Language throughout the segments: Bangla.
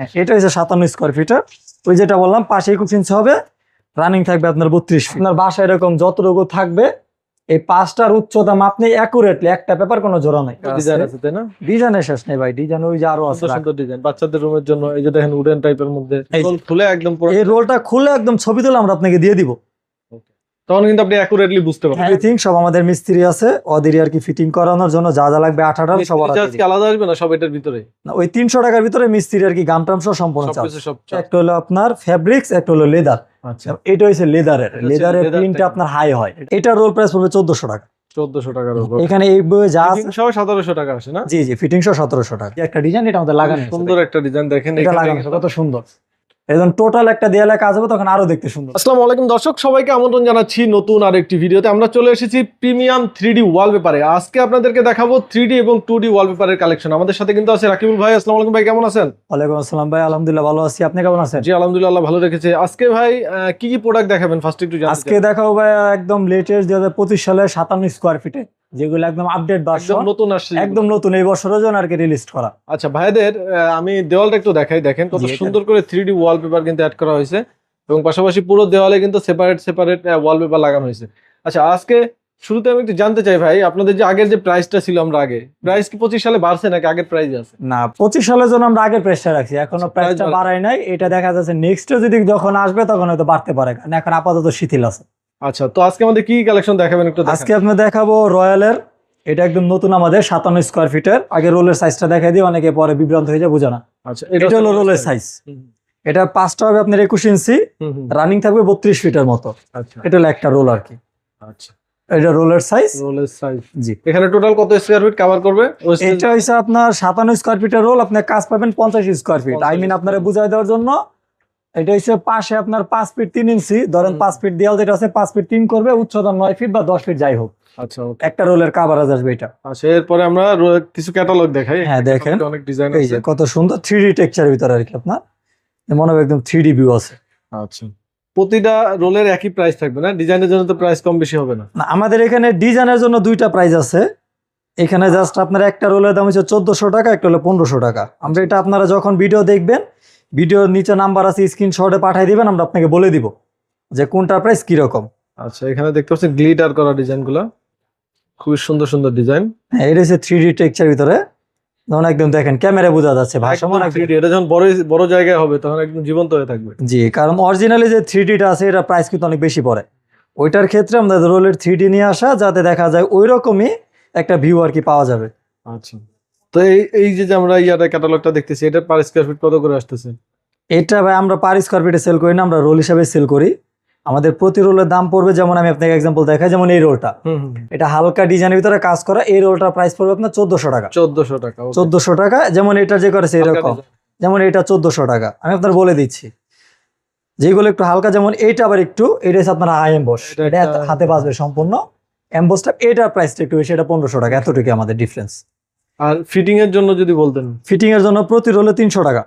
হ্যাঁ, এটা হচ্ছে সাতান্ন স্কোয়ার ফিটার ওই যেটা বললাম পাশে একুশ ইঞ্চি হবে রানিং থাকবে আপনার বত্রিশ আপনার বাসা এরকম যতটুকু থাকবে এই পাঁচটার উচ্চতা আপনি অ্যাকুরেটলি একটা পেপার কোনো জোড়া নাই। ডিজাইন আছে তাই না? ডিজাইনের শেষ নেই ভাই ডিজাইন ওই যে আরও আছে সুন্দর ডিজাইন বাচ্চাদের রুমের জন্য এই যে দেখেন উডেন টাইপের মধ্যে রোল খুলে একদম পুরো এই রোলটা খুলে একদম ছবি তুলে আমরা আপনাকে দিয়ে দিব। তখন কিন্তু আপনি অ্যাকুরেটলি বুঝতে পারবেন। এভরিথিং সব আমাদের মিস্ত্রি আছে ওদের আর কি ফিটিং করানোর জন্য যা যা লাগবে আঠাটা সব দিয়ে কি আলাদা আসবে না সব এটার ভিতরে না, ওই তিনশো টাকার ভিতরে মিস্ত্রি আর কি গাম টাম সহ সম্পূর্ণ চার্জ। একটা হলো আপনার ফেব্রিক্স একটা হলো লেদার আচ্ছা। এটা হচ্ছে লেদারের লেদারের প্রিন্টটা আপনার হাই হয়। এটা রোল প্রাইস পড়বে চোদ্দশো টাকা। চোদ্দশো টাকার উপর। এখানে এই যা আছে সহ সতেরোশো টাকা আসে না? জি জি ফিটিং সহ সতেরোশো টাকা। একটা ডিজাইন এটা আমাদের লাগানো সুন্দর একটা ডিজাইন দেখেন এটা লাগানো কত সুন্দর। একদম টোটাল একটা দেয়ালে কাজ হবে তখন আরও দেখতে সুন্দর। আসসালামু আলাইকুম দর্শক সবাইকে আমন্ত্রণ জানাচ্ছি নতুন আরেকটি ভিডিওতে। আমরা চলে এসেছি প্রিমিয়াম থ্রি ডি ওয়ালপেপারে আজকে আপনাদেরকে দেখাবো থ্রি ডি এবং টু ডি ওয়ালপেপারের কালেকশন আমাদের সাথে কিন্তু আছে রাকিবুল ভাই। আসসালামু আলাইকুম ভাই কেমন আছেন? ওয়ালাইকুম আসসালাম ভাই আলহামদুলিল্লাহ ভালো আছি। আপনি কেমন আছেন? জি আলহামদুলিল্লাহ ভালো রেখেছে। আজকে ভাই কি কি প্রোডাক্ট দেখাবেন? ফার্স্ট একটু জানতে আজকে। দেখাবো ভাই একদম লেটেস্ট দুই হাজার পঁচিশ সালে সাতান্ন স্কোয়ার ফিটে যেগুলো একদম আপডেট ভার্সন নতুন আসছে একদম নতুন এই বছরের জন্য আর কি রিলিজ করা। আচ্ছা ভাইদের আমি দেওয়ালটা একটু দেখাই দেখেন কত সুন্দর করে থ্রি ডি ওয়ালপেপার কিন্তু অ্যাড করা হয়েছে এবং পাশাপাশি পুরো দেওয়ালে কিন্তু সেপারেট সেপারেট ওয়ালপেপার লাগানো হয়েছে। আচ্ছা আজকে শুরুতে আমি একটু জানতে চাই ভাই আপনাদের যে আগের যে প্রাইসটা ছিল আমরা আগে প্রাইস কি পঁচিশ সালে বাড়ছে নাকি আগের প্রাইস আছে? না পঁচিশ সালের জন্য আমরা আগের প্রাইসটা রাখছি এখনও আচ্ছা, প্রাইসটা price বাড়াই নাই এটা দেখা যাচ্ছে নেক্সট যদি যখন আসবে তখন হয়তো বাড়তে পারে কারণ এখন আপাতত শিথিল আছে। আচ্ছা তো আজকে আমাদের কি কালেকশন দেখাবেন একটু আজকে আপনি দেখাবো রয়্যালের এটা একদম নতুন আমাদের সাতান্ন স্কোয়ার ফিটের আগে রোলের সাইজটা দেখাই দিই অনেকে পরে বিভ্রান্ত হয়ে যায় বোঝে না। আচ্ছা এটা হলো রোলের সাইজ এটা পাঁচটা হবে আপনার একুশ ইঞ্চি রানিং থাকবে বত্রিশ ফিটের মতো। আচ্ছা। এটা হলো একটা রোল আর কি। আচ্ছা। এটা রোলের সাইজ রোলের সাইজ জি। এখানে টোটাল কত স্কয়ার ফিট কভার করবে? এটা আপনার সাতান্ন স্কোয়ার ফিটের রোল আপনার কাজ পাবেন পঞ্চাশ স্কোয়ার ফিট আই মিন 50 আপনারা বুঝাই দেওয়ার জন্য এটা হচ্ছে পাশে আপনার পাঁচ ফিট তিন ইঞ্চি। ধরেন পাঁচ ফিট দেওয়াল যেটা আছে পাঁচ ফিট তিন করবে উচ্চতা নয় ফিট বা দশ ফিট যাই হোক। আচ্ছা একটা রোলের কাভারেজ আসবে এটা। আচ্ছা এরপরে আমরা কিছু ক্যাটালগ দেখাই। হ্যাঁ, দেখেন। অনেক ডিজাইন এই যে কত সুন্দর থ্রি টেক্সচারের ভিতরে আর কি আপনার। মনে হবে একদম থ্রি ভিউ আছে। আচ্ছা। প্রতিটা রোলের একই প্রাইস থাকবে না? ডিজাইনের জন্য তো প্রাইস কম বেশি হবে না। না আমাদের এখানে ডিজাইনের জন্য দুইটা প্রাইস আছে। এখানে জাস্ট আপনার একটা রোলের দাম হচ্ছে চোদ্দশো টাকা একটা হলো পনেরোশো টাকা। আমরা এটা আপনারা যখন ভিডিও দেখবেন ভিডিওর নিচে নাম্বার আছে স্ক্রিনশটে পাঠিয়ে দিবেন আমরা আপনাকে বলে দিব যে কোনটার প্রাইস কীরকম। আচ্ছা এখানে দেখতে পাচ্ছেন গ্লিটার করা ডিজাইনগুলো খুবই সুন্দর সুন্দর ডিজাইন। হ্যাঁ এটা হচ্ছে থ্রি ডি টেক্সচার ভিতরে। যেমন একদম দেখেন ক্যামেরা বোঝা যাচ্ছে ভাষামান এটা যখন বড় বড় জায়গায় হবে তখন একদম জীবন্ত হয়ে থাকবে। জি কারণ অরিজিনালি যে থ্রি ডিটা আছে এটা প্রাইস কিন্তু অনেক বেশি পড়ে। ওইটার ক্ষেত্রে আমাদের রোলের থ্রি ডি নিয়ে আসা যাতে দেখা যায় ওই রকমই একটা ভিউ আর কি পাওয়া যাবে। আচ্ছা। তো এই এই যে আমরা ইয়াটা ক্যাটালগটা দেখতেছি এটা পার স্কয়ার ফিট কত করে আসতেছে? এটা ভাই আমরা পার স্কোয়ার ফিটে সেল করি না আমরা রোল হিসাবে সেল করি। আমাদের প্রতি রোলের দাম পড়বে যেমন আমি আপনাকে এক্সাম্পল দেখাই যেমন এই রোলটা এটা হালকা ডিজাইনের ভিতরে কাজ করা এই রোলটার প্রাইস পড়বে আপনার চোদ্দশো টাকা। চোদ্দশো টাকা চোদ্দশো টাকা যেমন এটা যে করেছে এরকম যেমন এটা চোদ্দশো টাকা আমি আপনার বলে দিচ্ছি। যেগুলো একটু হালকা যেমন এইটা আবার একটু এটা হচ্ছে আপনার আই এম্বস এটা হাতে বাজবে সম্পূর্ণ। এম্বসটা এটার প্রাইসটা একটু বেশি এটা পনেরোশো টাকা এতটুকু আমাদের ডিফারেন্স আর ফিটিং এর জন্য যদি বলতেন? ফিটিং এর জন্য প্রতি রোলে তিনশো টাকা।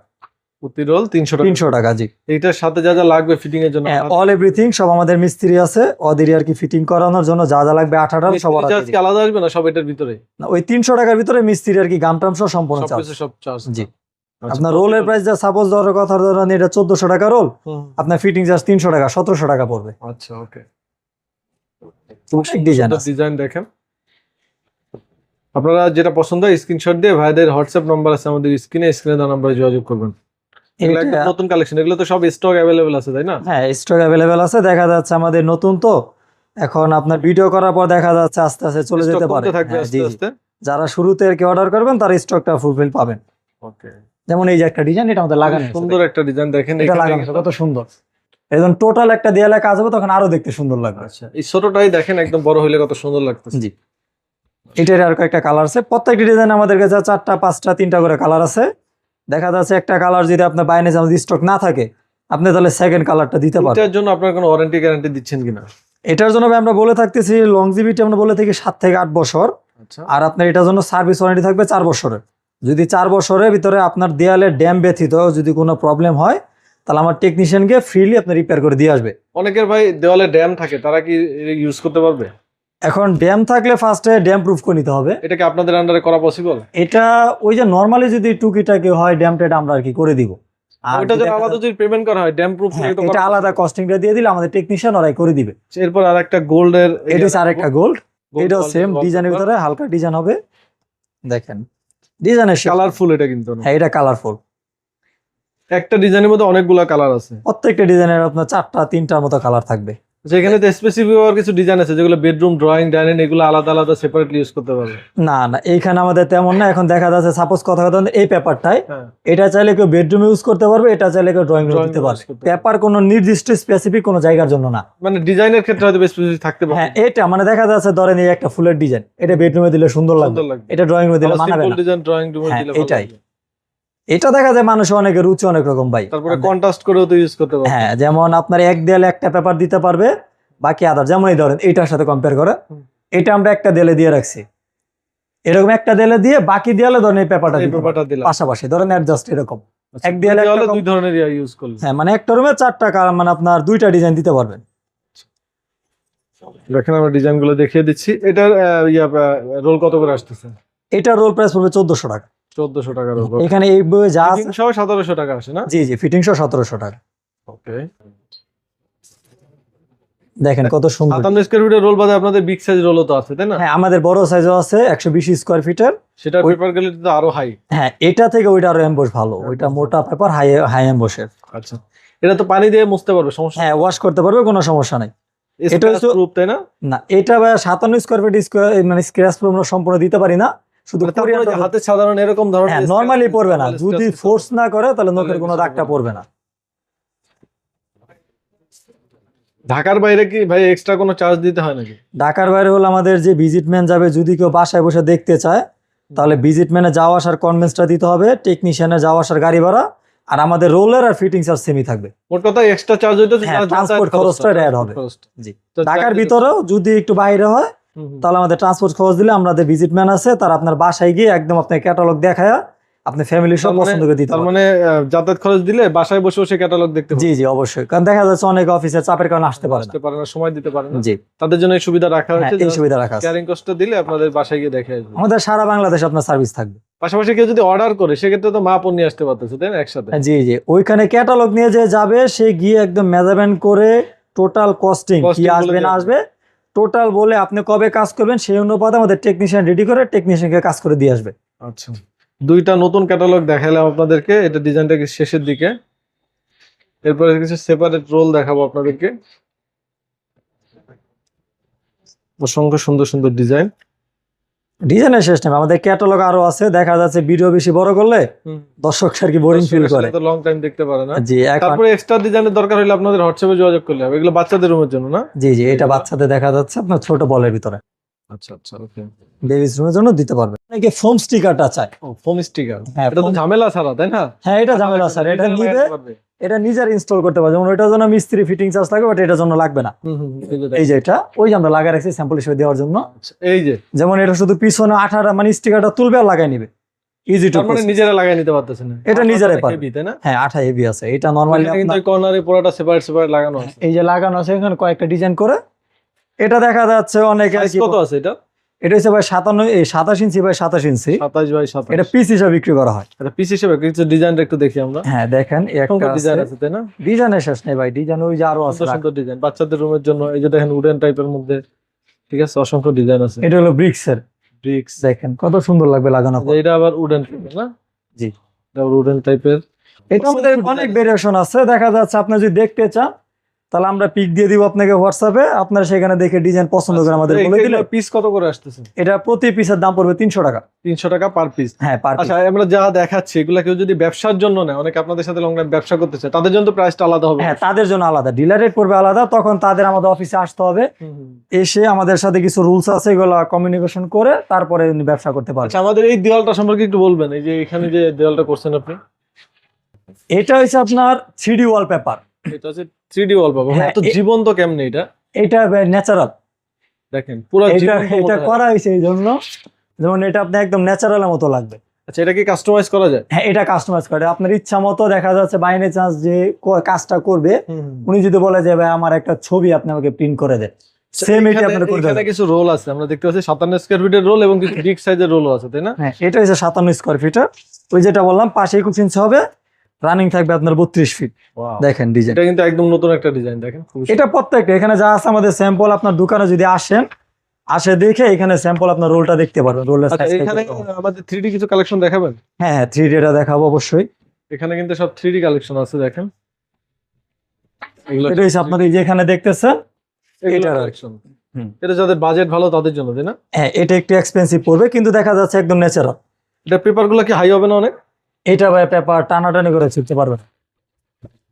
প্রতি রোল তিনশো টাকা? তিনশো টাকা জি। এইটার সাথে যা যা লাগবে ফিটিং এর জন্য? অল এভরিথিং সব আমাদের মিস্ত্রি আছে ওদের আর কি ফিটিং করানোর জন্য যা যা লাগবে আঠাটা সব ওরা কি আলাদা আসবে না সব এটার ভিতরে? না, ওই তিনশো টাকার ভিতরে মিস্ত্রি আর কি গাম টাম সহ সম্পূর্ণ চার্জ। সব চার্জ জি। আপনার রোলের প্রাইস যা সাপোজ ধরার কথা ধরেন এটা চোদ্দশো টাকা রোল আপনার ফিটিং চার্জ তিনশো টাকা সতেরোশো টাকা পড়বে। আচ্ছা ওকে ডিজাইন ডিজাইন দেখেন। আপনারা যেটা পছন্দ হয় স্ক্রিনশট দিয়ে ভাইদের হোয়াটসঅ্যাপ নাম্বার আছে আমাদের স্ক্রিনে স্ক্রিনে দেওয়া নাম্বারে যোগাযোগ করবেন। নতুন কালেকশন এগুলো তো সব স্টক অ্যাভেলেবেল আছে তাই না? হ্যাঁ স্টক অ্যাভেলেবেল আছে দেখা যাচ্ছে আমাদের নতুন তো। এখন আপনার ভিডিও করার পর দেখা যাচ্ছে আস্তে আস্তে চলে যেতে পারে। হ্যাঁ, যারা শুরুতে আর কি অর্ডার করবেন তার স্টকটা ফুলফিল পাবেন। ওকে যেমন এই যে একটা ডিজাইন এটা আমাদের লাগানো সুন্দর একটা ডিজাইন দেখেন এটা লাগানো কত সুন্দর। একদম টোটাল একটা দেয়ালে কাজ হবে তখন আরও দেখতে সুন্দর লাগবে। আচ্ছা এই ছোটটাই দেখেন একদম বড় হইলে কত সুন্দর লাগতেছে। জি। এটার আর কয়েকটা কালার আছে। প্রত্যেকটি ডিজাইন আমাদের কাছে চারটা পাঁচটা তিনটা করে কালার আছে। দেখা যাচ্ছে একটা কালার যদি আপনার বাইরে আমাদের স্টক না থাকে আপনি তাহলে সেকেন্ড কালারটা দিতে পারবেন। এটার জন্য আপনার কোনো ওয়ারেন্টি গ্যারান্টি দিচ্ছেন কিনা? এটার জন্য আমরা বলে থাকতেছি লংজিভিটি আমরা বলে থাকি সাত থেকে আট বছর। আচ্ছা। আর আপনার এটার জন্য সার্ভিস ওয়ারেন্টি থাকবে চার বছরের। যদি চার বছরের ভিতরে আপনার দেয়ালে ড্যাম ব্যথিত যদি কোনো প্রবলেম হয় তাহলে আমার টেকনিশিয়ান গিয়ে ফ্রিলি আপনার রিপেয়ার করে দিয়ে আসবে। অনেকের ভাই দেওয়ালে ড্যাম থাকে তারা কি ইউজ করতে পারবে? এখন ড্যাম থাকলে ফার্স্টে ড্যাম প্রুফ করে নিতে হবে। এটা কি আপনাদের আন্ডারে করা পসিবল এটা ওই যে নর্মালি যদি টুকিটাকি হয় ড্যাম টেট আমরা আর কি করে দিব। আর ওটা যদি যদি আলাদা যদি পেমেন্ট করা হয় ড্যাম প্রুফ এটা আলাদা কস্টিংটা দিয়ে দিলে আমাদের টেকনিশিয়ান ওরাই করে দিবে। এরপর আর একটা গোল্ডের এটা হচ্ছে আরেকটা গোল্ড এটাও সেম ডিজাইনের ভিতরে হালকা ডিজাইন হবে। দেখেন ডিজাইনের কালারফুল এটা কিন্তু। হ্যাঁ এটা কালারফুল একটা ডিজাইনের মধ্যে অনেকগুলা কালার আছে। প্রত্যেকটা ডিজাইনের আপনার চারটা তিনটার মতো কালার থাকবে। যেখানে তো স্পেসিফিক আর কিছু ডিজাইন আছে যেগুলো বেডরুম ড্রয়িং ডাইনিং এগুলো আলাদা আলাদা সেপারেটলি ইউজ করতে পারবে। না না এইখানে আমাদের তেমন না এখন দেখা যাচ্ছে সাপোজ কথা কথা এই পেপারটাই হ্যাঁ। এটা চাইলে কেউ বেডরুম ইউজ করতে পারবে এটা চাইলে কেউ ড্রয়িং রুম দিতে পারবে। পেপার কোনো নির্দিষ্ট স্পেসিফিক কোনো জায়গার জন্য না। মানে ডিজাইনের ক্ষেত্রে হয়তো স্পেসিফিক থাকতে পারে হ্যাঁ এটা মানে দেখা যাচ্ছে ধরেন এই একটা ফুলের ডিজাইন এটা বেডরুমে দিলে সুন্দর লাগবে। এটা ড্রয়িং রুমে দিলে মানাবে না। ডিজাইন ড্রয়িং রুমে দিলে এটাই। এটা দেখা যায় মানুষ অনেকে রুচি অনেক রকম ভাই। তারপরে কন্ট্রাস্ট করেও তো ইউজ করতে পারবে। হ্যাঁ যেমন আপনার এক দেয়ালে একটা পেপার দিতে পারবে বাকি আদার যেমন এই ধরেন এটার সাথে কম্পেয়ার করে। এটা আমরা একটা দেয়ালে দিয়ে রাখছি। এরকম একটা দেয়ালে দিয়ে বাকি দেয়ালে ধরেন এই পেপারটা পেপারটা দিলাম। পাশাপাশি ধরেন অ্যাডজাস্ট এরকম। আচ্ছা, এক দেয়ালে দুই ধরনের ইউজ করলে। হ্যাঁ মানে একটা রুমে চারটা মানে আপনার দুইটা ডিজাইন দিতে পারবেন। দেখেন আমরা ডিজাইনগুলো দেখিয়ে দিচ্ছি। এটার ইয়া রোল কত করে আসতেছে? এটা রোল প্রাইস পড়বে চোদ্দশো টাকা। চোদ্দশো টাকা রোল এখানে এই বইয়ে যা সহ সতেরোশো টাকা আসে না? জি জি ফিটিংসও সতেরোশো টাকা। ওকে দেখেন কত সুন্দর। সাতান্ন স্কোয়ার ফিটের রোল বাদে আপনাদের বিগ সাইজ রোলও তো আছে তাই না? হ্যাঁ আমাদের বড় সাইজও আছে একশো বিশ স্কোয়ার ফিটের সেটা পেপার কোয়ালিটি তো আরও হাই হ্যাঁ এটা থেকে ওইটা আরও এম্বোস ভালো। ওইটা মোটা পেপার হাই হাই এম্বোসের আচ্ছা। এটা তো পানি দিয়ে মুছতে পারবে সমস্যা হ্যাঁ ওয়াশ করতে পারবে কোনো সমস্যা নাই। এটা হচ্ছে- প্রুফ তাই না? না এটা ভাই সাতান্ন স্কোয়ার ফিট স্কোয়ার মানে স্ক্র্যাচ আমরা সম্পূর্ণ দিতে পারি না। শুধু মানে তারপরে যে হাতে সাধারণ এরকম ধরনের হ্যাঁ পড়বে, পড়বে না। যদি ফোর্স না করে তাহলে নখের কোনো দাগটা পড়বে না। ঢাকার বাইরে কি ভাই এক্সট্রা কোনো চার্জ দিতে হয় নাকি? ঢাকার বাইরে হলো আমাদের যে ভিজিট ম্যান যাবে যদি কেউ বাসায় বসে দেখতে চায় তাহলে ভিজিট ম্যানে যাওয়া আসার কনভেন্সটা দিতে হবে টেকনিশিয়ানের যাওয়া আসার গাড়ি ভাড়া আর আমাদের রোলার আর ফিটিং চার্জ সেমই থাকবে। মোট কথা এক্সট্রা চার্জ হইতো হ্যাঁ, খরচটা add হবে। জি। ঢাকার ভিতরেও যদি একটু বাইরে হয়। তাহলে আমাদের ট্রান্সপোর্ট খরচ দিলে আমাদের ভিজিট ম্যান আছে তারা আপনার বাসায় গিয়ে একদম আপনার ক্যাটালগ দেখায় আপনি ফ্যামিলি সব মানে- পছন্দ করে দিতে তার মানে যাতায়াত খরচ দিলে বাসায় বসে বসে ক্যাটালগ দেখতে জি জি অবশ্যই। কারণ দেখা যাচ্ছে অনেক অফিসের চাপের কারণে আসতে পারে আসতে পারে না সময় দিতে পারে না। জি। তাদের জন্য এই সুবিধা রাখা হ্যাঁ হয়েছে এই সুবিধা রাখা আছে। ক্যারিং কস্টটা দিলে আপনাদের বাসায় গিয়ে দেখে আসবে। আমাদের সারা বাংলাদেশ আপনার সার্ভিস থাকবে। পাশাপাশি কেউ যদি অর্ডার করে সেক্ষেত্রে তো মাপ নিয়ে আসতে পারতেছে তাই না একসাথে? জি জি। ওইখানে ক্যাটালগ নিয়ে যে যাবে সে গিয়ে একদম মেজারমেন্ট করে টোটাল কস্টিং কি আসবে না আসবে টোটাল বলে আপনি কবে কাজ করবেন সেই অনুপাতে আমাদের টেকনিশিয়ান রেডি করে টেকনিশিয়ানকে কাজ করে দিয়ে আসবে। আচ্ছা। দুইটা নতুন ক্যাটালগ দেখালাম আপনাদেরকে, এটা ডিজাইনটা শেষের দিকে। এরপরে কিছু সেপারেট রোল দেখাবো আপনাদেরকে। অসংখ্য সুন্দর সুন্দর ডিজাইন ডিজাইনের শেষ নেই আমাদের ক্যাটালগ আরও আছে দেখা যাচ্ছে ভিডিও বেশি বড় করলে দর্শক আর কি বোরিং ফিল করে। লং টাইম দেখতে পারে না। জি তারপরে এক্সট্রা ডিজাইনের দরকার হলে আপনাদের হোয়াটসঅ্যাপে যোগাযোগ করলে হবে এগুলো বাচ্চাদের রুমের জন্য না? জি জি এটা বাচ্চাদের দেখা যাচ্ছে আপনার ছোট বলের ভিতরে। আচ্ছা আচ্ছা ওকে। বেবিস রুমের জন্য দিতে পারবে। অনেকে ফোম স্টিকারটা চায়। ও ফোম স্টিকার হ্যাঁ এটা তো ঝামেলা ছাড়া তাই না? হ্যাঁ এটা ঝামেলা স্যার এটা নিবে এটা নিজের ইনস্টল করতে পারবে। যেমন ওইটার জন্য মিস্ত্রি ফিটিং চার্জ লাগবে বাট এটার জন্য লাগবে না। এই যে এটা ওই যে আমরা লাগা রাখছি স্যাম্পল হিসেবে দেওয়ার জন্য। আচ্ছা, এই যে। যেমন এটা শুধু পিছনে আঠাটা মানে স্টিকারটা তুলবে আর লাগাই নিবে। ইজি টু মানে নিজেরা লাগাই নিতে এটা নিজেরাই পারবে। তাই না? হ্যাঁ আঠা হেভি আছে। এটা নর্মালি কিন্তু কর্নারে পুরোটা সেপারেট সেপারেট লাগানো আছে। এই যে লাগানো আছে এখানে কয়েকটা ডিজাইন করে এটা দেখা যাচ্ছে অনেকে কত আছে এটা? এটা হচ্ছে ভাই সাতান্ন সাতাশ ইঞ্চি বাই সাতাশ ইঞ্চি। সাতাশ বাই সাতাশ। এটা পিস হিসাবে বিক্রি করা হয়। এটা পিস হিসেবে কিছু ডিজাইনটা একটু দেখি আমরা। হ্যাঁ দেখেন একটা ডিজাইন আছে। তাই না? ডিজাইনের শেষ নেই ভাই ডিজাইন ওই যে আরও আছে সুন্দর সুন্দর ডিজাইন বাচ্চাদের রুমের জন্য এই যে দেখেন উডেন টাইপের মধ্যে ঠিক আছে অসংখ্য ডিজাইন আছে। এটা হলো ব্রিক্স এর ব্রিক্স। দেখেন কত সুন্দর লাগবে লাগানো। এটা আবার উডেন না? জি। এটা উডেন টাইপের এটা আমাদের অনেক ভেরিয়েশন আছে দেখা যাচ্ছে আপনি যদি দেখতে চান তাহলে আমরা পিক দিয়ে দিব আপনাকে হোয়াটসঅ্যাপে আপনারা সেখানে দেখে ডিজাইন পছন্দ করে আমাদের বলে দিলে। পিস কত করে আসতেছে? এটা প্রতি পিসের দাম পড়বে তিনশো টাকা। তিনশো টাকা পার পিস হ্যাঁ পার আচ্ছা আমরা যা দেখাচ্ছি এগুলা কেউ যদি ব্যবসার জন্য নেয় অনেক আপনাদের সাথে লং টাইম ব্যবসা করতে চায় তাদের জন্য তো প্রাইসটা আলাদা হবে। হ্যাঁ তাদের জন্য আলাদা। ডিলার রেট পড়বে আলাদা তখন তাদের আমাদের অফিসে আসতে হবে। এসে আমাদের সাথে কিছু রুলস আছে এগুলো কমিউনিকেশন করে তারপরে উনি ব্যবসা করতে পারবে। আচ্ছা আমাদের এই দেওয়ালটা সম্পর্কে একটু বলবেন এই যে এখানে যে দেওয়ালটা করছেন আপনি? এটা হচ্ছে আপনার থ্রি ওয়ালপেপার এটা হচ্ছে থ্রি ওয়ালপেপার হ্যাঁ, জীবন্ত কেমনে এটা? এটা ন্যাচারাল দেখেন পুরো এটা এটা করা হয়েছে এই জন্য। যেমন এটা আপনি একদম ন্যাচারালের মতো লাগবে। আচ্ছা এটা কি কাস্টমাইজ করা যায়? হ্যাঁ এটা কাস্টমাইজ করে আপনার ইচ্ছা মতো দেখা যাচ্ছে বাইনে চান্স যে কাজটা করবে উনি যদি বলে যে ভাই আমার একটা ছবি আপনি আমাকে প্রিন্ট করে দেন। সেম এটা আপনার করে কিছু রোল আছে। আমরা দেখতে পাচ্ছি সাতান্ন স্কোয়ার ফিটের রোল এবং কিছু বিগ সাইজের রোলও আছে তাই না? হ্যাঁ এটা হচ্ছে সাতান্ন স্কোয়ার ফিটার ওই যেটা বললাম পাশে একুশ ইঞ্চি হবে। রানিং থাকবে আপনার বত্রিশ ফিট দেখেন ডিজাইন এটা কিন্তু একদম নতুন একটা ডিজাইন দেখেন এটা প্রত্যেকটা এখানে যা আছে আমাদের স্যাম্পল আপনার দোকানে যদি আসেন আসে দেখে এখানে স্যাম্পল আপনার রোলটা দেখতে পারবেন রোলের আচ্ছা এখানে আমাদের থ্রি কিছু কালেকশন দেখাবেন? হ্যাঁ হ্যাঁ থ্রি এটা দেখাবো অবশ্যই। এখানে কিন্তু সব থ্রি কালেকশন আছে দেখেন। এটা হচ্ছে আপনার এই যে এখানে দেখতেছেন আর- কালেকশন এটা যাদের বাজেট ভালো তাদের জন্য তাই না? হ্যাঁ এটা একটু এক্সপেন্সিভ পড়বে কিন্তু দেখা যাচ্ছে একদম ন্যাচারাল এটা পেপারগুলো কি হাই হবে না অনেক? এটা ভাই পেপার টানাটানি করে ছিটতে পারবেন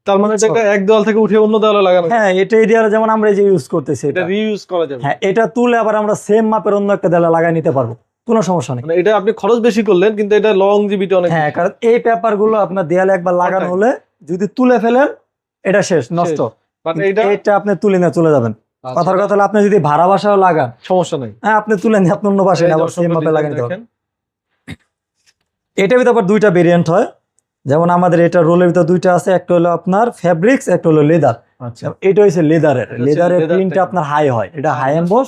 তার মানে এটা এক দেওয়াল থেকে উঠে অন্য দেওয়ালে লাগানো। হ্যাঁ এটা এই যেমন আমরা যে ইউজ করতেছি এটা এটা। রিইউজ করা যাবে। হ্যাঁ এটা তুলে আবার আমরা সেম মাপের অন্য একটা দেওয়ালে লাগাই নিতে পারব। কোনো সমস্যা নেই। মানে এটা আপনি খরচ বেশি করলেন কিন্তু এটা লং জিবিটা অনেক। হ্যাঁ কারণ এই পেপারগুলো আপনার দেয়ালে একবার লাগানো হলে যদি তুলে ফেলেন এটা শেষ নষ্ট। এইটা এটা আপনি তুলে নিয়ে চলে যাবেন। আচ্ছা, কথার কথা হলো আপনি যদি ভাড়া বাসাও লাগান সমস্যা নাই। হ্যাঁ আপনি তুলে নিয়ে আপনি অন্য বাসায় আবার সেম মাপে design এটার ভিতরে আবার দুইটা ভেরিয়েন্ট হয়। যেমন আমাদের এটা রোলের ভিতরে দুইটা আছে একটা হলো আপনার ফ্যাব্রিক্স একটা হলো লেদার আচ্ছা। এটা হচ্ছে লেদারের লেদারের প্রিন্টটা আপনার হাই হয়। এটা হাই এমবস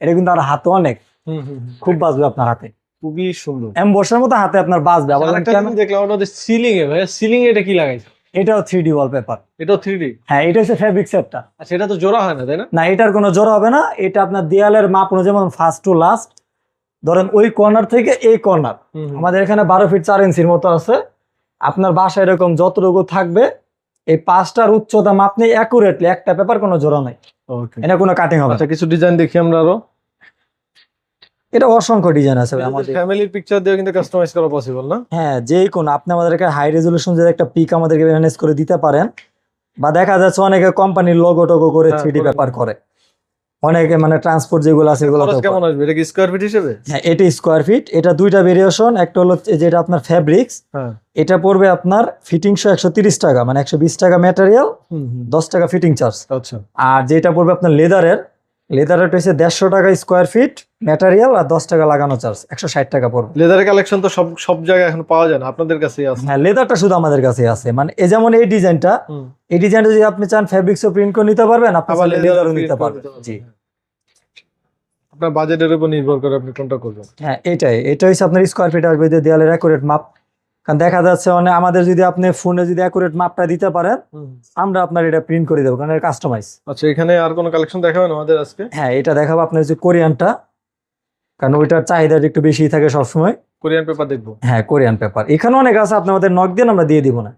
এটা কিন্তু আর হাতে অনেক। হুম, হুম, হুম। খুব বাজবে আপনার হাতে। খুবই সুন্দর। এমবসের মতো হাতে আপনার বাজবে। আবার কেন- জিনিস দেখলাম আমাদের সিলিং এ। ভাই সিলিং এ এটা কি লাগাইছে? এটাও থ্রি ডি ওয়ালপেপার এটাও থ্রি ডি হ্যাঁ এটা হচ্ছে ফ্যাব্রিক্স একটা আচ্ছা এটা তো জোড়া হয় না তাই না? না এটার কোনো জোড়া হবে না। এটা আপনার দেয়ালের মাপ অনুযায়ী যেমন ফার্স্ট টু লাস্ট ধরেন ওই কর্নার থেকে এই কর্নার। আমাদের এখানে বারো ফিট চার ইঞ্চির মতো আছে। আপনার বাসা এরকম যতটুকু থাকবে এই পাঁচটার উচ্চতা মাপ নেই অ্যাকুরেটলি একটা পেপার কোনো জোড়া নাই. এটা কোনো কাটিং হবে। আচ্ছা কিছু ডিজাইন দেখি আমরা আরও। এটা অসংখ্য ডিজাইন আছে আমাদের। ফ্যামিলির পিকচার দিয়ে কিন্তু কাস্টমাইজ করা পসিবল না? হ্যাঁ যে কোনো আপনি আমাদেরকে হাই রেজলিউশন যে একটা পিক আমাদেরকে ম্যানেজ করে দিতে পারেন বা দেখা যাচ্ছে অনেকে কোম্পানির লোগো টোগো করে হ্যাঁ, থ্রি ডি করে পেপার করে। অনেকে মানে ট্রান্সপোর্ট যেগুলো আছে এগুলো কেমন আসবে? এটা কি স্কোয়ার ফিট হিসেবে? হ্যাঁ এটা স্কোয়ার ফিট এটা দুইটা ভেরিয়েশন একটা হলো যেটা আপনার ফ্যাব্রিক্স এটা পড়বে আপনার ফিটিংশো একশো তিরিশ টাকা মানে একশো বিশ টাকা ম্যাটেরিয়াল। দশ টাকা ফিটিং চার্জ আচ্ছা। আর যেটা পড়বে আপনার লেদারের লেদারের হচ্ছে দেড়শো টাকা স্কোয়ার ফিট ম্যাটেরিয়াল আর দশ টাকা লাগানো চার্জ একশো ষাট টাকা পড়বে। লেদারের কালেকশন তো সব সব জায়গায় এখন পাওয়া যায় না আপনাদের কাছেই আছে। হ্যাঁ লেদারটা শুধু আমাদের কাছে আছে। মানে এই যেমন এই ডিজাইনটা এই ডিজাইনটা যদি আপনি চান ফ্যাব্রিক্সও প্রিন্ট করে নিতে পারবেন আপনি আবার লেদারও নিতে পারবেন। জি। আপনার বাজেটের উপর নির্ভর করে আপনি কোনটা করবেন। হ্যাঁ এটাই এটা হচ্ছে আপনার স্কোয়ার ফিট আসবে যে দেয়ালের অ্যাকুরেট মাপ কারণ দেখা যাচ্ছে মানে আমাদের যদি আপনি ফোনে যদি অ্যাকুরেট মাপটা দিতে পারেন আমরা আপনার এটা প্রিন্ট করে দেবো কারণ এটা কাস্টমাইজ আচ্ছা এখানে আর কোনো কালেকশন দেখাবেন আমাদের আজকে? হ্যাঁ এটা দেখাবো আপনার যে কোরিয়ানটা কারণ ওইটার চাহিদাটা একটু বেশি থাকে সবসময়। কোরিয়ান পেপার দেখব। হ্যাঁ কোরিয়ান পেপার এখানে অনেক আছে আপনি আমাদের নক দিন আমরা দিয়ে দিব না।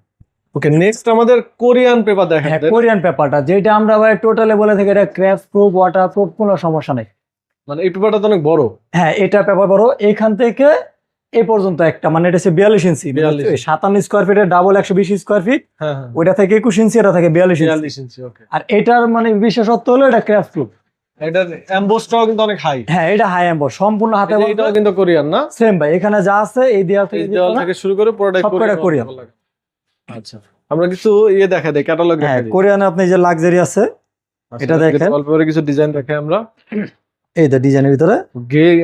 ওকে নেক্সট আমাদের কোরিয়ান পেপার দেখেন হ্যাঁ কোরিয়ান পেপারটা যেটা আমরা ভাই টোটালে বলে থাকি এটা ক্র্যাশ প্রুফ ওয়াটার প্রুফ কোনো সমস্যা নেই। মানে এই পেপারটা তো অনেক বড়। হ্যাঁ এটা পেপার বড়। এখান থেকে এ পর্যন্ত একটা মানে এটা হচ্ছে বিয়াল্লিশ ইঞ্চি 42 সাতান্ন স্কোয়ার ফিটের ডাবল একশো বিশ স্কোয়ার ফিট হ্যাঁ ওইটা থেকে একুশ ইঞ্চি এটা থেকে বিয়াল্লিশ ইঞ্চি আর এটার মানে বিশেষত্ব হলো এটা ক্র্যাশ প্রুফ এটার এমবোসটাও কিন্তু অনেক হাই হ্যাঁ এটা হাই এম্বর সম্পূর্ণ হাতে এটাও কিন্তু কোরিয়ান না? সেম ভাই এখানে যা আছে এই দেওয়া থেকে এই থেকে শুরু করে পুরোটাই কোরিয়ান। কোরিয়ান। আচ্ছা আমরা কিছু ইয়ে দেখা দেই ক্যাটালগ হ্যাঁ দেখা দিই। কোরিয়ানে আপনি যে লাক্সারি আছে আচ্ছা, এটা দেখেন। অল্প করে কিছু ডিজাইন দেখে আমরা। এই যে ডিজাইনের ভিতরে?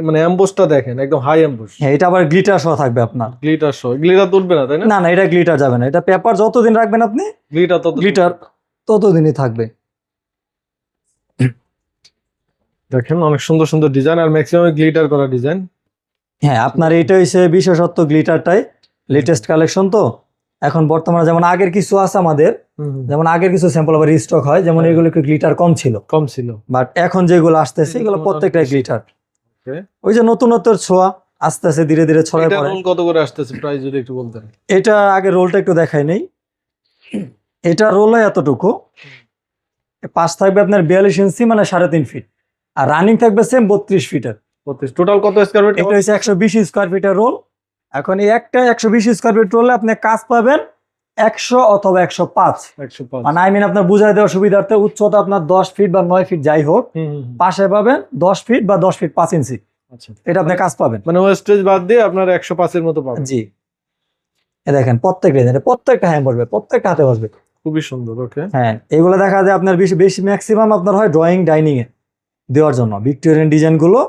মানে এমবোসটা দেখেন একদম হাই এমবোস হ্যাঁ এটা আবার গ্লিটার সহ থাকবে আপনার। গ্লিটার সহ। গ্লিটার তুলবে না তাই না? না না এটা গ্লিটার যাবে না। এটা পেপার যতদিন রাখবেন আপনি গ্লিটার তো গ্লিটার ততদিনই থাকবে। দেখেন অনেক সুন্দর সুন্দর ডিজাইন আর ম্যাক্সিমাম গ্লিটার করা ডিজাইন হ্যাঁ আপনার এটা হচ্ছে বিশেষত্ব গ্লিটারটাই লেটেস্ট কালেকশন তো। এখন বর্তমানে যেমন আগের কিছু আছে আমাদের যেমন আগের কিছু স্যাম্পল আবার রিস্টক হয় যেমন হ্যাঁ। এগুলো একটু গ্লিটার কম ছিল। কম ছিল। বাট এখন যেগুলো আসতেছে এগুলো প্রত্যেকটাই গ্লিটার ওই যে নতুনত্বের ছোঁয়া আস্তে আস্তে ধীরে ধীরে ছড়ায় এটা পড়ে। কত করে আসতেছে প্রাইস যদি একটু বলতেন? এটা আগে রোলটা একটু দেখাই নেই। এটা রোল হয় এতটুকু। পাশ থাকবে আপনার বিয়াল্লিশ ইঞ্চি মানে সাড়ে তিন ফিট আর রানিং থাকবে সেম বত্রিশ ফিটের টোটাল কত স্কোয়ার ফিট এটা হচ্ছে একশো বিশ স্কোয়ার ফিটের রোল এখন এই একটা একশো বিশ স্কোয়ার ফিট রোলে আপনি কাজ পাবেন একশো অথবা একশো পাঁচ। মানে আই মিন আপনার বুঝাই দেওয়ার সুবিধার্থে উচ্চতা আপনার দশ ফিট বা নয় ফিট যাই হোক। পাশে পাবেন দশ ফিট বা দশ ফিট পাঁচ ইঞ্চি আচ্ছা। এটা আপনি কাজ পাবেন। মানে ওয়েস্টেজ বাদ দিয়ে আপনার একশো পাঁচের মতো পাবেন। জি। দেখেন প্রত্যেক ডিজাইনে প্রত্যেকটা হ্যাঁ বসবে প্রত্যেকটা হাতে বসবে। খুবই সুন্দর ওকে হ্যাঁ এগুলো দেখা যায় আপনার বেশি বেশি ম্যাক্সিমাম আপনার হয় ড্রয়িং ডাইনিং এ দেওয়ার জন্য। ভিক্টোরিয়ান ডিজাইনগুলো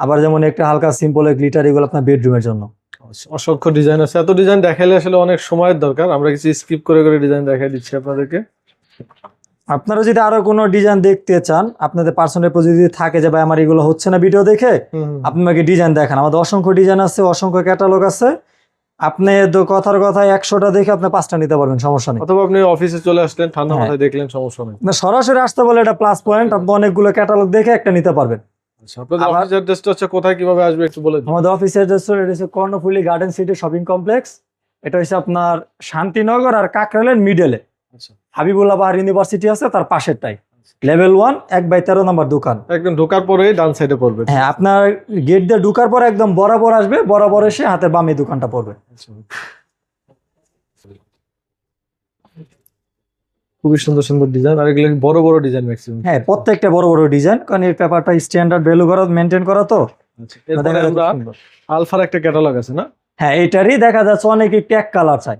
আবার যেমন একটা হালকা সিম্পল গ্লিটার এগুলো আপনার বেডরুমের জন্য। অসংখ্য ডিজাইন আছে। এত ডিজাইন দেখাইলে আসলে অনেক সময়ের দরকার। আমরা কিছু স্কিপ করে করে ডিজাইন দেখাই দিচ্ছি আপনাদেরকে। আপনারা যদি আরও কোনো ডিজাইন দেখতে চান আপনাদের পার্সোনাল যদি থাকে যে ভাই আমার এগুলো হচ্ছে না ভিডিও দেখে আপনি আমাকে ডিজাইন দেখান। আমাদের অসংখ্য ডিজাইন আছে অসংখ্য ক্যাটালগ আছে। আপনি তো কথার কথা একশোটা দেখে আপনি পাঁচটা নিতে পারবেন সমস্যা নেই। অথবা আপনি অফিসে চলে আসলেন ঠান্ডা হ্যাঁ। মাথায় দেখলেন সমস্যা নেই। না, সরাসরি আসতে বলে এটা প্লাস পয়েন্ট আপনি অনেকগুলো ক্যাটালগ দেখে একটা নিতে পারবেন। আপনাদের অফিস অ্যাড্রেসটা হচ্ছে কোথায়? কীভাবে আসবে একটু বলে দিন। আমাদের অফিসের যে এটা হচ্ছে Karnaphuli garden city shopping complex এটা হচ্ছে আপনার শান্তিনগর আর কাকরালের মিডলে আচ্ছা। হাবিবুল্লাহ বাহার ইউনিভার্সিটি আছে তার পাশেরটাই লেভেল ওয়ান এক বাই তেরো নম্বর দোকান। একদম ঢোকার পরেই ডান সাইডে পড়বে। হ্যাঁ আপনার গেট দিয়ে ঢুকার পর একদম বরাবর আসবে বরাবর এসে হাতের বামে দোকানটা পড়বে। খুবই সুন্দর সুন্দর ডিজাইন আর এগুলো বড় বড় ডিজাইন ম্যাক্সিমাম হ্যাঁ প্রত্যেকটা বড় বড় ডিজাইন কারণ এই পেপারটা স্ট্যান্ডার্ড ভ্যালু করা মেনটেন করা তো। আচ্ছা। আলফার একটা ক্যাটালগ আছে না? হ্যাঁ এটারই দেখা যাচ্ছে অনেকে ট্যাগ কালার চাই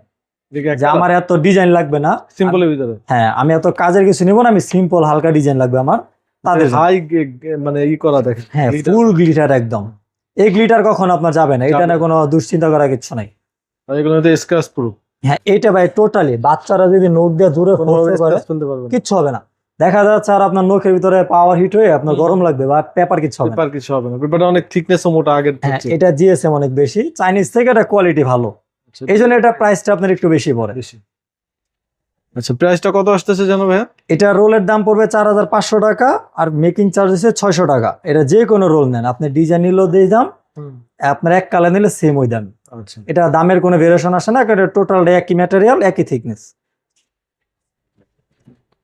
যে আমার এত ডিজাইন লাগবে না। সিম্পলের ভিতরে। হ্যাঁ আমি এত কাজের কিছু নিব না আমি সিম্পল হালকা ডিজাইন লাগবে আমার। তাদের হাই মানে ই করা দেখে। হ্যাঁ। ফুল গ্লিটার একদম। এই গ্লিটার কখন আপনার যাবে না। এটা না। কোনো দুশ্চিন্তা করার কিছু নাই। এগুলো স্ক্র্যাচ প্রুফ হ্যাঁ এইটা ভাই টোটালি বাচ্চারা যদি নোট দিয়ে দূরে পারবেন কিচ্ছু হবে না। দেখা যাচ্ছে আর আপনার নখের ভিতরে পাওয়ার হিট হয়ে আপনার গরম লাগবে বা পেপার কিছু হবে পেপার কিছু হবে না। পেপারটা অনেক থিকনেসও মোটা আগের হ্যাঁ থেকে। এটা জিএসএম অনেক বেশি। চাইনিজ থেকে এটা কোয়ালিটি ভালো। আচ্ছা, এই জন্য এটা প্রাইসটা আপনার একটু বেশি পড়ে। আচ্ছা প্রাইসটা কত আসতেছে জানো ভাইয়া? এটা রোলের দাম পড়বে চার হাজার পাঁচশো টাকা আর মেকিং চার্জ হচ্ছে ছয়শো টাকা। এটা যে কোনো রোল নেন। আপনি ডিজাইন নিলেও দিয়ে দাম আপনার এক কালার নিলে সেম ওই দাম। এটা দামের কোনো ভেরিয়েশন আসে না এটা টোটাল একই ম্যাটেরিয়াল একই থিকনেস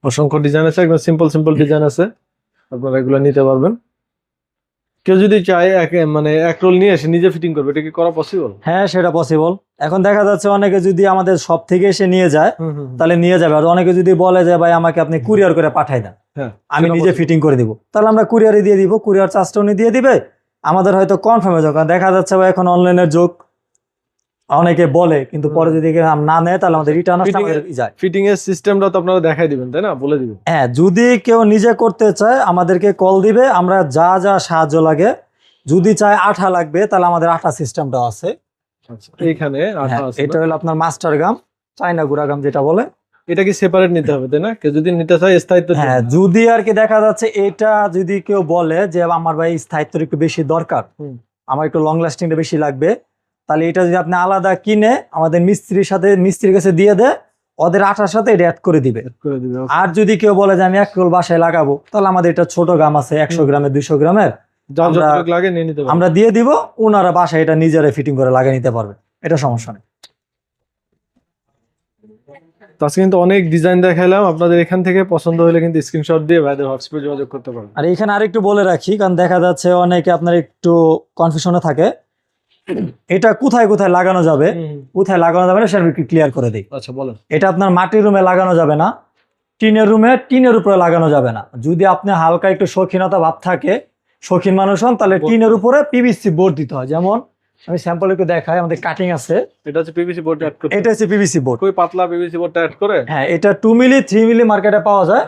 অসংখ্য ডিজাইন আছে একদম সিম্পল সিম্পল ডিজাইন আছে। আপনারা এগুলো নিতে পারবেন। কেউ যদি চায় এক মানে এক রোল নিয়ে এসে নিজে ফিটিং করবে এটা কি করা পসিবল হ্যাঁ সেটা পসিবল এখন দেখা যাচ্ছে অনেকে যদি আমাদের সব থেকে এসে নিয়ে যায় তাহলে নিয়ে যাবে। আর অনেকে যদি বলে যে ভাই আমাকে আপনি কুরিয়ার করে পাঠাই দেন। হ্যাঁ আমি নিজে ফিটিং করে দিব। তাহলে আমরা কুরিয়ারে দিয়ে দিব। কুরিয়ার চার্জটা উনি দিয়ে দিবে। আমাদের হয়তো কনফার্মে যখন দেখা যাচ্ছে ভাই এখন অনলাইনের যুগ। অনেকে বলে কিন্তু পরে যদি না নেয় তাহলে আমাদের রিটার্ন যায়। ফিটিং এর সিস্টেমটা তো আপনারা দেখাই দিবেন তাই না? বলে দিবেন। হ্যাঁ যদি কেউ নিজে করতে চায় আমাদেরকে কল দিবে আমরা যা যা সাহায্য লাগে। যদি চায় আঠা লাগবে তাহলে আমাদের আঠা সিস্টেমটা আছে। আচ্ছা এইখানে আঠা হ্যাঁ, আছে। এটা হলো আপনার মাস্টার গাম চাইনা গুড়া গাম যেটা বলে। এটা কি সেপারেট নিতে হবে তাই না? কেউ যদি নিতে চায় স্থায়িত্ব হ্যাঁ যদি আর কি দেখা যাচ্ছে এটা যদি কেউ বলে যে আমার ভাই স্থায়িত্বের একটু বেশি দরকার আমার একটু লং লাস্টিংটা বেশি লাগবে তাহলে এটা যদি আপনি আলাদা কিনে আমাদের মিস্ত্রির সাথে মিস্ত্রির কাছে দিয়ে দেয় ওদের আঠার সাথে এটা অ্যাড করে দিবে। আর যদি কেউ বলে যে আমি এক রোল বাসায় লাগাবো তাহলে আমাদের এটা ছোট গ্রাম আছে একশো। গ্রামের দুইশো গ্রামের। আমরা- দিয়ে দিব ওনারা বাসায় এটা নিজেরা ফিটিং করে লাগিয়ে নিতে পারবে। এটা সমস্যা নেই। আজকে কিন্তু অনেক ডিজাইন দেখাইলাম আপনাদের এখান থেকে পছন্দ হলে কিন্তু স্ক্রিনশট দিয়ে ভাইদের হোয়াটসঅ্যাপে যোগাযোগ করতে পারবেন। আর এখানে আরেকটু বলে রাখি কারণ দেখা যাচ্ছে অনেকে আপনার একটু কনফিউশনে থাকে। এটা কোথায় কোথায় লাগানো যাবে? কোথায় লাগানো যাবে না সেটা আমি ক্লিয়ার করে দিই। আচ্ছা বলেন। এটা আপনার মাটির রুমে লাগানো যাবে না। টিনের রুমে টিনের উপরে লাগানো যাবে না। যদি আপনি হালকা একটু শৌখিনতা ভাব থাকে শৌখিন মানুষ হন তাহলে টিনের উপরে পিভিসি বোর্ড দিতে হয়। যেমন আমি স্যাম্পল একটু দেখাই আমাদের কাটিং আছে। এটা হচ্ছে পিভিসি বোর্ড অ্যাড এটা হচ্ছে পিভিসি বোর্ড খুবই পাতলা পিভিসি বোর্ডটা অ্যাড করে। হ্যাঁ এটা টু মিলি থ্রি মিলি মার্কেটে পাওয়া যায়।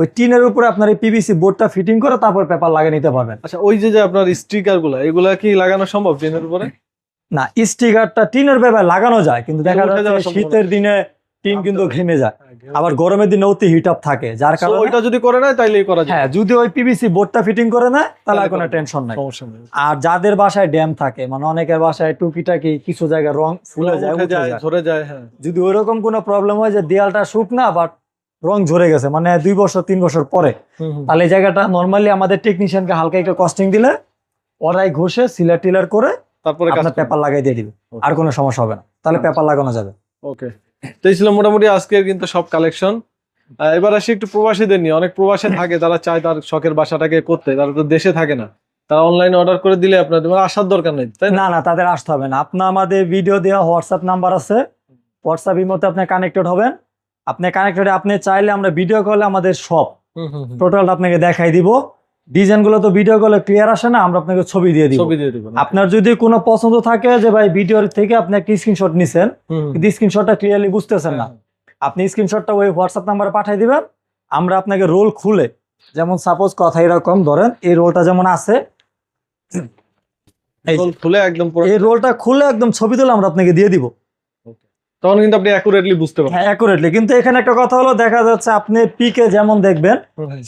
ওই টিনের উপরে আপনার এই পিভিসি বোর্ডটা ফিটিং করে তারপর পেপার লাগিয়ে নিতে পারবেন। আচ্ছা ওই যে যে আপনার স্টিকারগুলা এগুলা কি লাগানো সম্ভব টিনের উপরে? না স্টিকারটা টিনের ব্যাপারে লাগানো যায় কিন্তু দেখা যাচ্ছে শীতের দিনে টিন কিন্তু ঘেমে যায়। আবার গরমের দিনে অতি হিট আপ থাকে। যার কারণে ওইটা যদি করে নেয় তাইলেই করা যায়। হ্যাঁ যদি ওই পিভিসি বোর্ডটা ফিটিং করে নেয় তাহলে আর কোনো টেনশন নাই। আর যাদের বাসায় ড্যাম থাকে মানে অনেকের বাসায় টুকিটাকি কিছু জায়গায় রং ফুলে যায় উঠে যায় ঝরে যায় হ্যাঁ। যদি ওইরকম কোনো প্রবলেম হয় যে দেয়ালটা শুকনা বাট রং ঝরে গেছে মানে দুই বছর তিন বছর পরে তাহলে এই জায়গাটা নর্মালি আমাদের টেকনিশিয়ানকে হালকা একটু কস্টিং দিলে ওরাই ঘষে সিলার টিলার করে তারপরে আপনার পেপার লাগাই দিয়ে দিবে। আর কোনো সমস্যা হবে না। তাহলে আচ্ছা। পেপার লাগানো যাবে। ওকে তো এই ছিল মোটামুটি আজকের কিন্তু সব কালেকশন এবার আসি একটু প্রবাসীদের নিয়ে। অনেক প্রবাসে থাকে তারা চায় তার শখের বাসাটাকে করতে। তারা তো দেশে থাকে না। তারা অনলাইনে অর্ডার করে দিলে আপনাদের মানে আসার দরকার নেই তাই না? না তাদের আসতে হবে না। আপনার আমাদের ভিডিও দেওয়া হোয়াটসঅ্যাপ নাম্বার আছে। হোয়াটসঅ্যাপ মধ্যে আপনি কানেক্টেড হবেন। আপনি কানেক্টেড আপনি চাইলে আমরা ভিডিও কলে আমাদের সব হুম, হুম, হুম। টোটাল আপনাকে দেখাই দিব। ডিজাইনগুলো তো ভিডিও কলে ক্লিয়ার আসে না আমরা আপনাকে ছবি দিয়ে দিব। ছবি দিয়ে দিবেন আপনার যদি কোনো পছন্দ থাকে যে ভাই ভিডিওর থেকে আপনি একটা স্ক্রিনশট নিছেন। কিন্তু স্ক্রিনশটটা ক্লিয়ারলি বুঝতেছেন না আপনি স্ক্রিনশটটা ওই হোয়াটসঅ্যাপ নাম্বারে পাঠিয়ে দিবেন আমরা আপনাকে রোল খুলে যেমন সাপোজ কথা এরকম ধরেন এই রোলটা যেমন আছে এই রোল খুলে একদম পুরো এই রোলটা খুলে একদম ছবি তুলে আমরা আপনাকে দিয়ে দিব। তখন কিন্তু আপনি অ্যাকুরেটলি বুঝতে পারবেন। হ্যাঁ অ্যাকুরেটলি কিন্তু এখানে একটা কথা হলো দেখা যাচ্ছে আপনি পিকে যেমন দেখবেন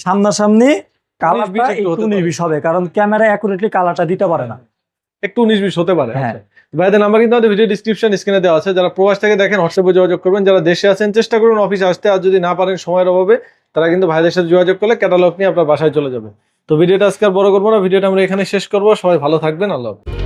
সামনাসামনি কালারটা একটু নির্বিষ হবে কারণ ক্যামেরা অ্যাকুরেটলি কালারটা দিতে পারে না। একটু উনিশ বিশ হতে পারে হ্যাঁ। আচ্ছা। ভাইদের নাম্বার কিন্তু আমাদের ভিডিও ডিসক্রিপশন স্ক্রিনে দেওয়া আছে। যারা প্রবাস থেকে দেখেন হোয়াটসঅ্যাপে যোগাযোগ করবেন। যারা দেশে আছেন চেষ্টা করুন অফিসে আসতে। আর যদি না পারেন সময়ের অভাবে তারা কিন্তু ভাইদের সাথে যোগাযোগ করলে ক্যাটালগ নিয়ে আপনার বাসায় চলে যাবে। তো ভিডিওটা আজকে আর বড় করব না। ভিডিওটা আমরা এখানে শেষ করব। সবাই ভালো থাকবেন। আল্লাহ।